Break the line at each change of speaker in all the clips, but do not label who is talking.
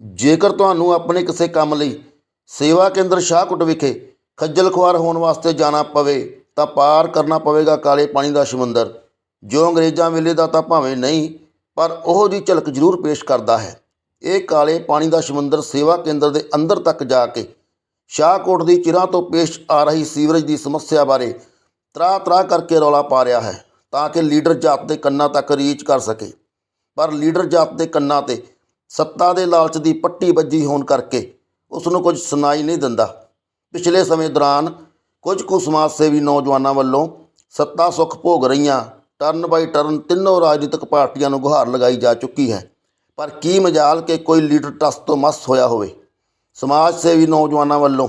ਜੇਕਰ ਤੁਹਾਨੂੰ ਆਪਣੇ ਕਿਸੇ ਕੰਮ ਲਈ ਸੇਵਾ ਕੇਂਦਰ ਸ਼ਾਹਕੋਟ ਵਿਖੇ ਖੱਜਲ ਖੁਆਰ ਹੋਣ ਵਾਸਤੇ ਜਾਣਾ ਪਵੇ, ਤਾਂ ਪਾਰ ਕਰਨਾ ਪਵੇਗਾ ਕਾਲੇ ਪਾਣੀ ਦਾ ਸਮੁੰਦਰ। ਜੋ ਅੰਗਰੇਜ਼ਾਂ ਵੇਲੇ ਦਾ ਤਾਂ ਭਾਵੇਂ ਨਹੀਂ, ਪਰ ਉਹ ਦੀ ਝਲਕ ਜ਼ਰੂਰ ਪੇਸ਼ ਕਰਦਾ ਹੈ। ਇਹ ਕਾਲੇ ਪਾਣੀ ਦਾ ਸਮੁੰਦਰ ਸੇਵਾ ਕੇਂਦਰ ਦੇ ਅੰਦਰ ਤੱਕ ਜਾ ਕੇ ਸ਼ਾਹਕੋਟ ਦੀ ਚਿਰਾਂ ਤੋਂ ਪੇਸ਼ ਆ ਰਹੀ ਸੀਵਰੇਜ ਦੀ ਸਮੱਸਿਆ ਬਾਰੇ ਤਰਾ ਤਰਾ ਕਰਕੇ ਰੌਲਾ ਪਾ ਰਿਹਾ ਹੈ, ਤਾਂ ਕਿ ਲੀਡਰ ਜਾਤ ਦੇ ਕੰਨਾਂ ਤੱਕ ਰੀਚ ਕਰ ਸਕੇ। ਪਰ ਲੀਡਰ ਜਾਤ ਦੇ ਕੰਨਾਂ ਤੇ ਸੱਤਾ ਦੇ ਲਾਲਚ ਦੀ ਪੱਟੀ ਵੱਜੀ ਹੋਣ ਕਰਕੇ ਉਸ ਨੂੰ ਕੁਝ ਸੁਣਾਈ ਨਹੀਂ ਦਿੰਦਾ। ਪਿਛਲੇ ਸਮੇਂ ਦੌਰਾਨ ਕੁਝ ਕੁ ਸਮਾਜ ਸੇਵੀ ਨੌਜਵਾਨਾਂ ਵੱਲੋਂ ਸੱਤਾ ਸੁੱਖ ਭੋਗ ਰਹੀਆਂ ਟਰਨ ਬਾਈ ਟਰਨ ਤਿੰਨੋਂ ਰਾਜਨੀਤਿਕ ਪਾਰਟੀਆਂ ਨੂੰ ਗੁਹਾਰ ਲਗਾਈ ਜਾ ਚੁੱਕੀ ਹੈ। ਪਰ ਕੀ ਮਜਾਲ ਕਿ ਕੋਈ ਲੀਡਰ ਟਸ ਤੋਂ ਮਸ ਹੋਇਆ ਹੋਵੇ। ਸਮਾਜ ਸੇਵੀ ਨੌਜਵਾਨਾਂ ਵੱਲੋਂ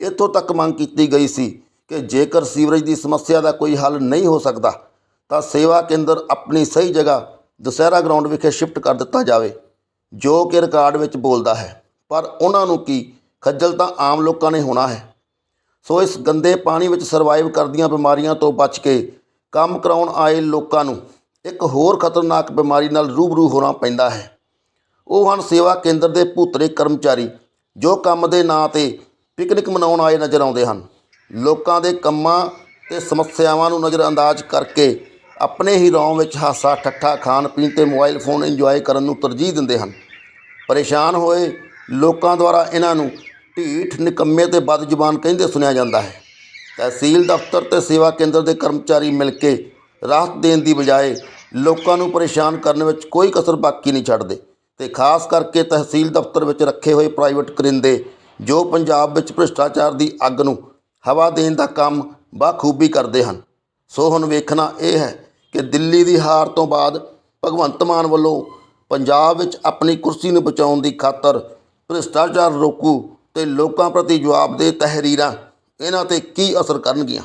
ਇੱਥੋਂ ਤੱਕ ਮੰਗ ਕੀਤੀ ਗਈ ਸੀ ਕਿ ਜੇਕਰ ਸੀਵਰੇਜ ਦੀ ਸਮੱਸਿਆ ਦਾ ਕੋਈ ਹੱਲ ਨਹੀਂ ਹੋ ਸਕਦਾ, ਤਾਂ ਸੇਵਾ ਕੇਂਦਰ ਆਪਣੀ ਸਹੀ ਜਗ੍ਹਾ ਦੁਸਹਿਰਾ ਗਰਾਊਂਡ ਵਿਖੇ ਸ਼ਿਫਟ ਕਰ ਦਿੱਤਾ ਜਾਵੇ। ਜੋ ਕਿ ਰਿਕਾਰਡ ਵਿੱਚ ਬੋਲਦਾ ਹੈ। ਪਰ ਉਹਨਾਂ ਨੂੰ ਕੀ? ਖੱਜਲ ਤਾਂ ਆਮ ਲੋਕਾਂ ਨੇ ਹੋਣਾ ਹੈ। ਸੋ ਇਸ ਗੰਦੇ ਪਾਣੀ ਵਿੱਚ ਸਰਵਾਈਵ ਕਰਦੀਆਂ ਬਿਮਾਰੀਆਂ ਤੋਂ ਬਚ ਕੇ ਕੰਮ ਕਰਾਉਣ ਆਏ ਲੋਕਾਂ ਨੂੰ ਇੱਕ ਹੋਰ ਖਤਰਨਾਕ ਬਿਮਾਰੀ ਨਾਲ ਰੂਬਰੂ ਹੋਣਾ ਪੈਂਦਾ ਹੈ। ਉਹ ਹਨ ਸੇਵਾ ਕੇਂਦਰ ਦੇ ਭੂਤਰੇ ਕਰਮਚਾਰੀ ਜੋ ਕੰਮ ਦੇ ਨਾਂ ਤੇ ਪਿਕਨਿਕ ਮਨਾਉਣ ਆਏ ਨਜ਼ਰ ਆਉਂਦੇ ਹਨ। ਲੋਕਾਂ ਦੇ ਕੰਮਾਂ ਤੇ ਸਮੱਸਿਆਵਾਂ ਨੂੰ ਨਜ਼ਰਅੰਦਾਜ਼ ਕਰਕੇ ਆਪਣੇ ਹੀ ਰੌਂ ਵਿੱਚ ਹਾਸਾ ਠੱਠਾ ਖਾਣ ਪੀਣ ਤੇ ਮੋਬਾਈਲ ਫੋਨ ਇੰਜੋਏ ਕਰਨ ਨੂੰ ਤਰਜੀਹ ਦਿੰਦੇ ਹਨ। ਪਰੇਸ਼ਾਨ ਹੋਏ ਲੋਕਾਂ ਦੁਆਰਾ ਇਹਨਾਂ ਨੂੰ ਢੀਠ, ਨਿਕੰਮੇ ਤੇ ਬਦਜ਼ੁਬਾਨ ਕਹਿੰਦੇ ਸੁਣਿਆ ਜਾਂਦਾ ਹੈ। ਤਹਿਸੀਲ ਦਫ਼ਤਰ ਤੇ ਸੇਵਾ ਕੇਂਦਰ ਦੇ ਕਰਮਚਾਰੀ ਮਿਲ ਕੇ ਰਾਹਤ ਦੇਣ ਦੀ ਬਜਾਏ ਲੋਕਾਂ ਨੂੰ ਪਰੇਸ਼ਾਨ ਕਰਨ ਵਿੱਚ ਕੋਈ ਕਸਰ ਬਾਕੀ ਨਹੀਂ ਛੱਡਦੇ ਤੇ ਖਾਸ ਕਰਕੇ ਤਹਿਸੀਲ ਦਫ਼ਤਰ ਵਿੱਚ ਰੱਖੇ ਹੋਏ ਪ੍ਰਾਈਵੇਟ ਕਰਿੰਦੇ ਜੋ ਪੰਜਾਬ ਵਿੱਚ ਭ੍ਰਿਸ਼ਟਾਚਾਰ ਦੀ ਅੱਗ ਨੂੰ ਹਵਾ ਦੇਣ ਦਾ ਕੰਮ ਬਾਖੂਬੀ ਕਰਦੇ ਹਨ। ਸੋ ਹੁਣ ਵੇਖਣਾ ਇਹ ਹੈ ਕਿ ਦਿੱਲੀ ਦੀ ਹਾਰ ਤੋਂ ਬਾਅਦ ਭਗਵੰਤ ਮਾਨ ਵੱਲੋਂ ਪੰਜਾਬ ਵਿੱਚ ਆਪਣੀ ਕੁਰਸੀ ਨੂੰ ਬਚਾਉਣ ਦੀ ਖਾਤਰ ਭ੍ਰਿਸ਼ਟਾਚਾਰ ਰੋਕੂ ਤੇ ਲੋਕਾਂ ਪ੍ਰਤੀ ਜਵਾਬਦੇਹ ਤਹਿਰੀਰਾਂ, ਇਹਨਾਂ ਤੇ ਕੀ ਅਸਰ ਕਰਨਗੀਆਂ?